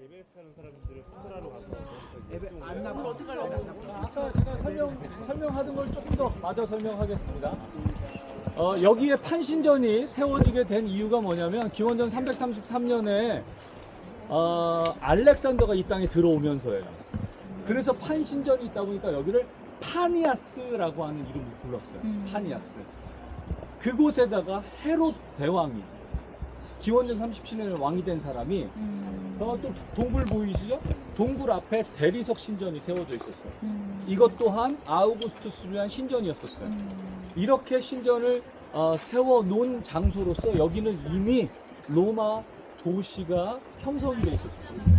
예배 하는 사람들을 포도라로 가서 예배 안 나고 어떻게 아까 제가 설명, 설명하던 걸 조금 더 마저 설명하겠습니다. 어, 여기에 판신전이 세워지게 된 이유가 뭐냐면 기원전 333년에 어, 알렉산더가 이 땅에 들어오면서예요. 그래서 판신전이 있다 보니까 여기를 파니아스라고 하는 이름을 불렀어요. 음. 파니아스. 그곳에다가 헤롯 대왕이 기원전 37년에 왕이 된 사람이 음. 어, 또 동굴 보이시죠? 동굴 앞에 대리석 신전이 세워져 있었어요. 음. 이것 또한 아우구스투스를 위한 신전이었었어요. 음. 이렇게 신전을 어, 세워놓은 장소로서 여기는 이미 로마 도시가 형성이 돼 있었어요.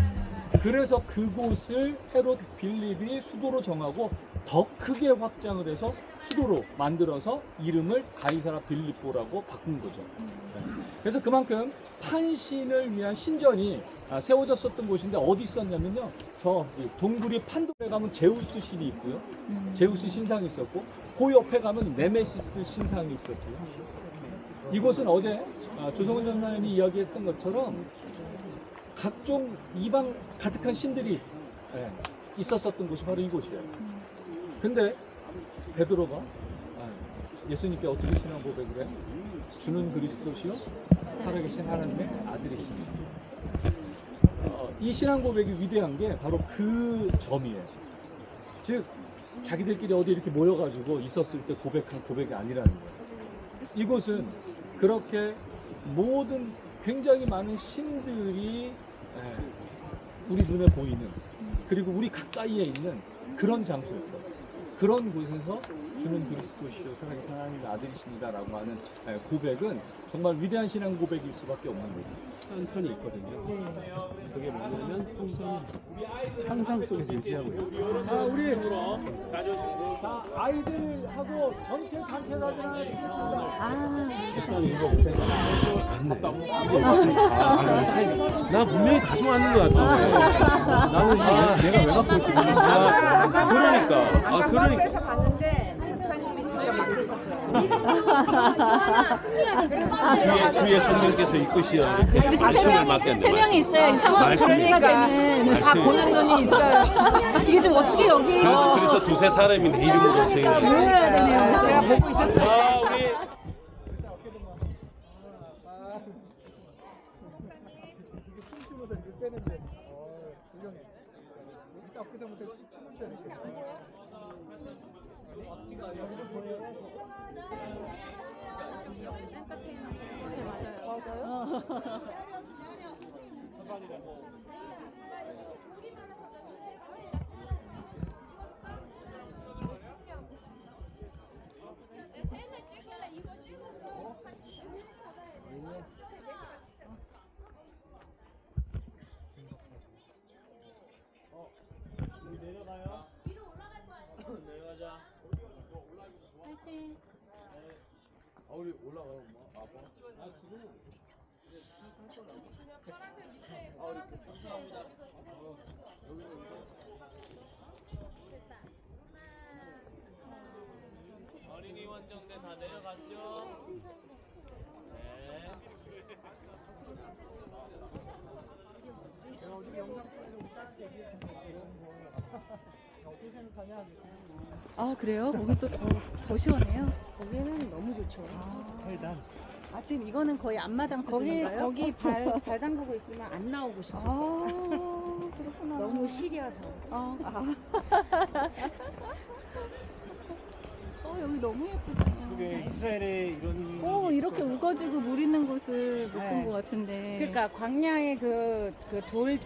그래서 그곳을 헤롯 빌립이 수도로 정하고 더 크게 확장을 해서 수도로 만들어서 이름을 가이사라 빌립보라고 바꾼 거죠. 네. 그래서 그만큼 판신을 위한 신전이 아, 세워졌었던 곳인데 어디 있었냐면요. 저이 동굴이 판도에 가면 제우스 신이 있고요. 음. 제우스 신상이 있었고 그 옆에 가면 네메시스 신상이 있었고요. 이곳은 어제 아, 조성은 전사님이 이야기했던 것처럼 각종 이방 가득한 신들이 예, 있었었던 곳이 바로 이곳이에요. 근데 베드로가 아, 예수님께 어떻게 신앙 고백을 해? 주는 그리스도시요 살아계신 하나님의 아들이십니다. 어, 이 신앙 고백이 위대한 게 바로 그 점이에요. 즉 자기들끼리 어디 이렇게 모여가지고 있었을 때 고백한 고백이 아니라는 거예요. 이곳은 그렇게 모든 굉장히 많은 신들이 예, 우리 눈에 보이는 그리고 우리 가까이에 있는 그런 장소였고 그런 곳에서 주는 그리스도시요 살아계신 하나님의 아들이십니다라고 하는 예, 고백은 정말 위대한 신앙 고백일 수밖에 없는 거예요. 한편이 있거든요. 그게 뭐냐면 성전이 상상 속에서 유지하고 있어요. 자, 우리 자, 아이들하고 전체 단체 사진 하나 찍겠습니다. 아. 맞네. 아, 아. 나 분명히 가져왔는 것 같아. 나는 아, 내가 왜 갖고 있지? 아, 그러니까. 아, 그러니까. 봤는데 목사님이 진짜 맡으셨어요. 뒤에, 뒤에 선생님께서 이끄시어 이렇게 말씀을 맡겼네. 세 명이 있어요. 이 상황 그러니까 다 보는 눈이 있어요. 이게 좀 어떻게 여기 그래서, 그래서 두세 사람이 내 이름으로 생각해. 모여야 되네요. 제가 보고 있었어요. 아, 우리. 이게 춤추면서 이렇게 빼는데 어 훌륭해 엊그제부터 춤을 춰야 되겠 네. 어린이 원정대 다 내려갔죠? 네. 내가 어저께 영상 보면서 우리 딸한테 얘기했는데 이런 거 어떻게 생각하냐 아 그래요? 거기 또 더 시원해요? 거기는 너무 좋죠. 아 지금 이거는 거의 앞마당 거기 수준인가요? 거기 발, 발 담그고 있으면 안 나오고 싶어. 아 그렇구나. 너무 시려서. 아, 아. 어 여기 너무 예쁘다. 그게 이스라엘에 이런. 어 이렇게 우거지고 물 있는 곳을 못 본 네. 것 같은데. 그러니까 광야의 그 그 돌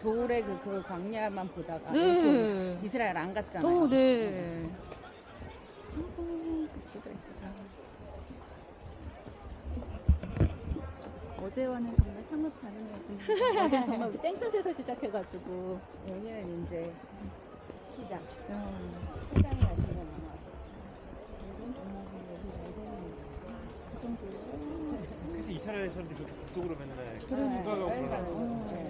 돌의 그, 그 광야만 보다가 네. 또 이스라엘 안 갔잖아요. 어 네. 예쁘다. 어제와는 정말 사뭇 다른 어제 정말 우리 땡볕에서 시작해가지고 여기는 이제 시장. 음, 시장이 아시잖아요. 그래서 이스라엘 사람들이 그렇게 북쪽으로 맨날. 휴가가 그러니까. 그러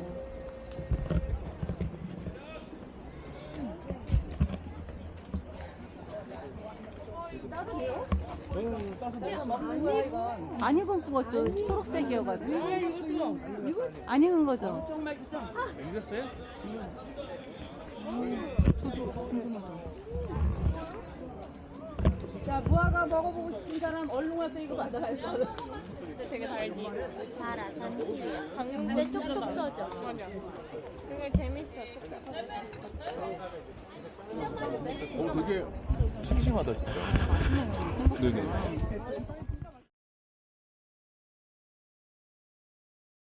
안 익은 거죠. 초록색이어가지고. 안 익은 거죠. 읽었어요? 자, 무화과 먹어보고 싶은 사람 얼른 와서 이거 받아갈 거. 되게 달지. 달아, 단지야. 근데 쪽쪽 써져. 맞아. 그게 재밌어. 어 되게 싱싱하다 진짜. 네네.